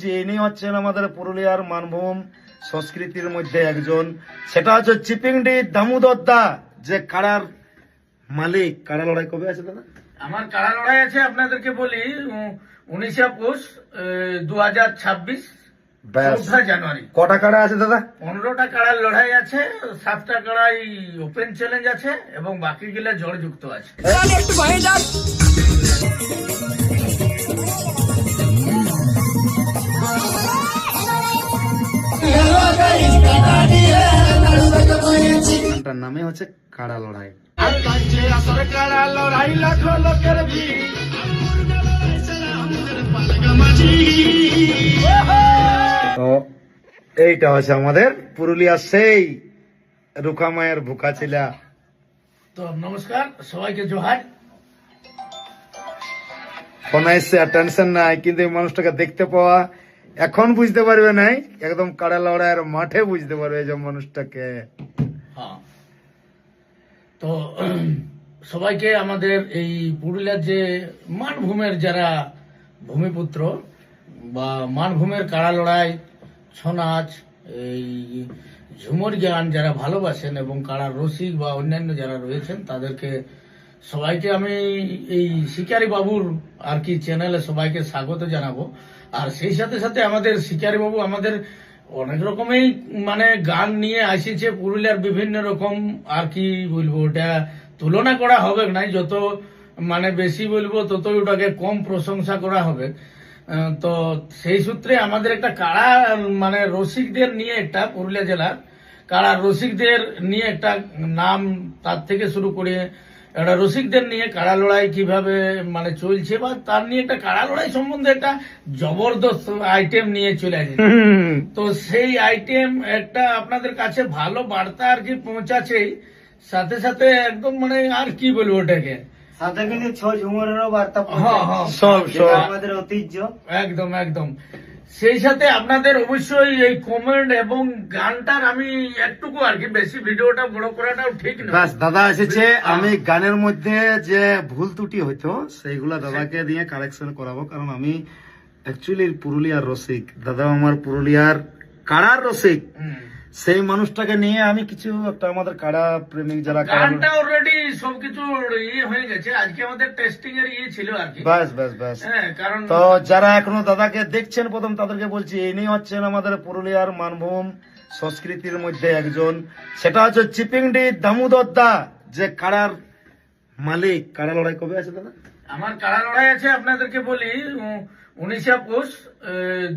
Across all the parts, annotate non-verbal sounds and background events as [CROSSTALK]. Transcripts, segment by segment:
যে ইনি হচ্ছেন আমাদের পুরুলিয়ার মানভূম সংস্কৃতির মধ্যে একজন। সেটা হচ্ছে চিপিংডি দামোদর দা যে কাড়ার মালিক। কাড়া লড়াই কবে আছে দাদা? আমার কাড়া লড়াই আছে আপনাদেরকে বলি উনিশে পৌষ দু হাজার ছাব্বিশ চৌঠা জানুয়ারি। কটা কাড়া আছে দাদা? পনেরোটা কাড়ার লড়াই আছে সাতটা কাড়াই ওপেন চ্যালেঞ্জ আছে এবং বাকি গুলা জড় যুক্ত আছে তার নামে হচ্ছে কাড়া লড়াই। তো এইটা হচ্ছে আমাদের পুরুলিয়ার সেই রুকামায়ের ভুকা ছিলা তো নমস্কার সবাইকে জোহার। ফোন টেনশন নাই কিন্তু এই মানুষটাকে দেখতে পাওয়া এখন বুঝতে পারবে নাই একদম কাড়া লড়াইয়ের মাঠে বুঝতে পারবে যে মানুষটাকে। হ্যাঁ। তো, [CLEARS THROAT] সবাইকে আমাদের এই পুরুলিয়ার যে মানভূমের যারা ভূমিপুত্র বা মানভূমের কাড়া লড়াই ছৌ নাচ এই ঝুমুর গান যারা ভালোবাসেন এবং কাড়ার রসিক বা অন্যান্য যারা রয়েছেন, তাদেরকে সবাইকে আমি এই শিকারি বাবুর আর কি চ্যানেলে সবাইকে স্বাগত জানাব। আর সেই সাথে সাথে আমাদের শিকারি বাবু আমাদের অনেক রকমই মানে গান নিয়ে আসিছে পুরুলিয়ার বিভিন্ন রকম, আর কি বলব, ওটা তুলনা করা হবে না, যত মানে বেশি বলব, ততই ওটাকে কম প্রশংসা করা হবে। তো সেই সূত্রে আমাদের একটা কাড়া মানে রসিকদের নিয়ে একটা পুরুলিয়া জেলার, কাড়া রসিকদের নিয়ে একটা নাম তার থেকে শুরু করে একটা রসিকদের নিয়ে কাড়া লড়াই কীভাবে মানে চলছে বা তার নিয়ে একটা কাড়া লড়াই সম্বন্ধে একটা জবরদস্ত আইটেম নিয়ে চলে আসে। তো সেই আইটেম একটা আপনাদের কাছে ভালো বার্তা আর কি পৌঁছাছেই সাথে সাথে একদম মানে আর কি বলব ওটাকে? সাথে কিন্তু ছ ঝুমুরেরও বার্তা হ্যাঁ, হ্যাঁ। সব সব। আমাদের ঐতিহ্য। একদম একদম। সেই সাথে আপনাদের অবশ্যই এই কমেন্ট এবং গানটার আমি একটুকু আর কি বেশি ভিডিওটা বড় করাটাও ঠিক না বাস দাদা এসেছে। আমি গানের মধ্যে যে ভুল ত্রুটি হইতো সেইগুলা দাদাকে দিয়ে কারেকশন করাবো কারণ আমি অ্যাকচুয়ালি পুরুলিয়ার রসিক। দাদা আমার পুরুলিয়ার কাড়ার রসিক। হুম। সেই মানুষটাকে নিয়ে আমি কিছু একটা আমাদের কারা প্রেমিক যারা গানটা অলরেডি সবকিছু ইয়ে হয়ে গেছে। আজকে আমাদের টেস্টিং এর ইয়ে ছিল আর কি। বাস বাস বাস হ্যাঁ কারণ তো যারা এখনও দাদাকে দেখছেন প্রথম তাদেরকে বলছি ইনি হচ্ছেন আমাদের পুরুলিয়ার মানভূম সংস্কৃতির মধ্যে একজন। সেটা হচ্ছে চিপিংডি দামোদর দা যে কারার মালিক। কাড়া লড়াই কবে আছে দাদা? আমার কাড়া লড়াই আছে আপনাদেরকে বলি উনিশে পৌষ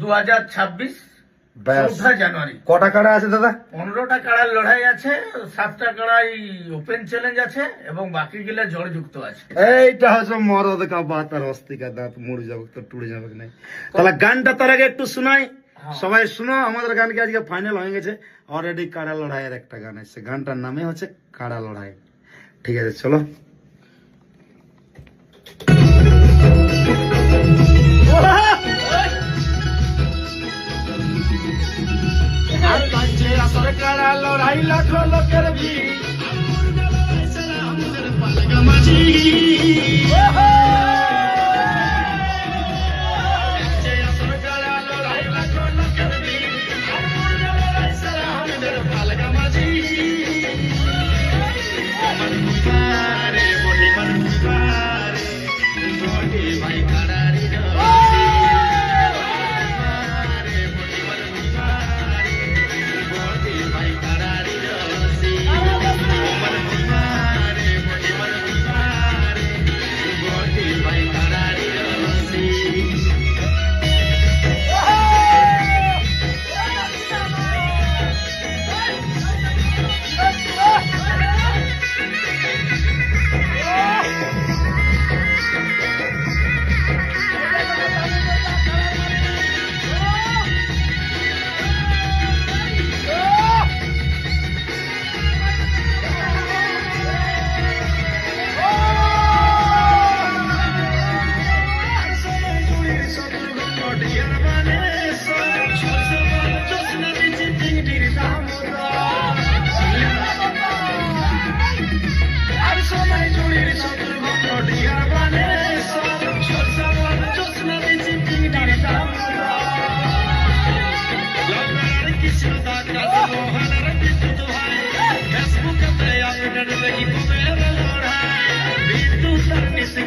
দু হাজার ছাব্বিশ। ব্যাস চৌঠা জানুয়ারি। কটা কাড়া আছে দাদা? পনেরোটা কাড়ার লড়াই আছে সাতটা কাড়াই ওপেন চ্যালেঞ্জ আছে এবং বাকি গুলা জড় যুক্ত আছে। এইটা হচ্ছে মরদ কা বাত আর অস্তিকা দাঁত মরে যাবে তো টুড়ে যাবে নাই। তাহলে গানটা তার আগে একটু শোনাই। সবাই শুনো আমাদের গানকে আজকে ফাইনাল হয়ে গেছে? অলরেডি কাড়া লড়াইয়ের একটা গান এসছে। গানটার নামে হচ্ছে কাড়া লড়াই। ঠিক আছে চলো। সরকার লড়াই লাখ লোকের ভিড়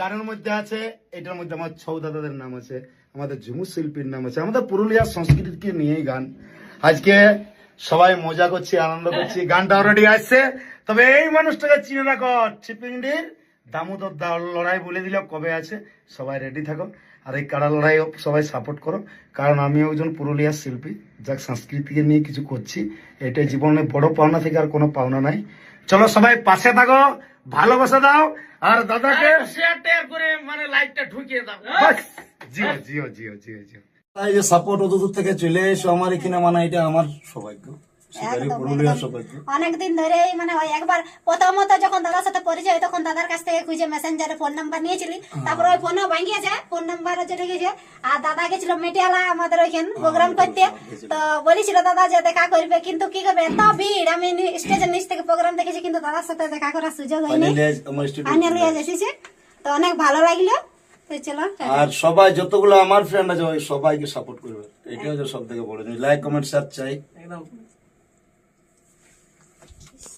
গানের মধ্যে আছে, এটার মধ্যে আমার ছৌ দাদাদের নাম আছে, আমাদের ঝুমুর শিল্পীর নাম আছে, আমাদের পুরুলিয়ার সংস্কৃতিকে নিয়েই গান। আজকে সবাই মজা করছি, আনন্দ করছি, গানটা অলরেডি আসছে। তবে এই মানুষটাকে চিনে রাখো চিপিংডির দামোদর দা লড়াই বলে দিল কবে আছে, সবাই রেডি থাকো। আর এই কারা লড়াই সবাই সাপোর্ট করো, কারণ আমি একজন পুরুলিয়ার শিল্পী, যাক সংস্কৃতিকে নিয়ে কিছু করছি, এটাই জীবনে বড় পাওনা থেকে আর কোনো পাওনা নাই। চলো সবাই পাশে থাকো ভালোবাসা দাও আর দাদাকে শেয়ার টেয়ার করে মানে লাইটটা ঢুকিয়ে দাও। জিও জিও জিও জিও জিও। তাই যে সাপোর্ট অত দূর থেকে চলে এসো আমার এখানে মানে এটা আমার সৌভাগ্য। একদম। অনেকদিন ধরে মানে ওই একবার প্রথমত যখন দাদার সাথে পরিচয় তখন দাদার কাছ থেকে খুঁজে মেসেঞ্জারে ফোন নাম্বার নিয়েছিলি। তারপর ওই ফোনও ভাঙিয়েছে ফোন নাম্বার চলে গেছে আর দাদা গেছিল মেটিয়ালা আমাদের ওইখান প্রোগ্রাম করতে। তো বলেছিল দাদা যে দেখা করবে কিন্তু কি করবে? এত ভিড় আমি স্টেজের নিচ থেকে প্রোগ্রাম দেখেছি কিন্তু দাদার সাথে দেখা করার সুযোগ হয়নি। ফাইনালি আজ এসেছে। তো অনেক ভালো লাগল। আর সবাই যতগুলো আমার ফ্রেন্ড আছে সবাইকে সাপোর্ট করবে। এটাই হচ্ছে সব থেকে বড় জিনিস। লাইক কমেন্ট শেয়ার চাই। একদম।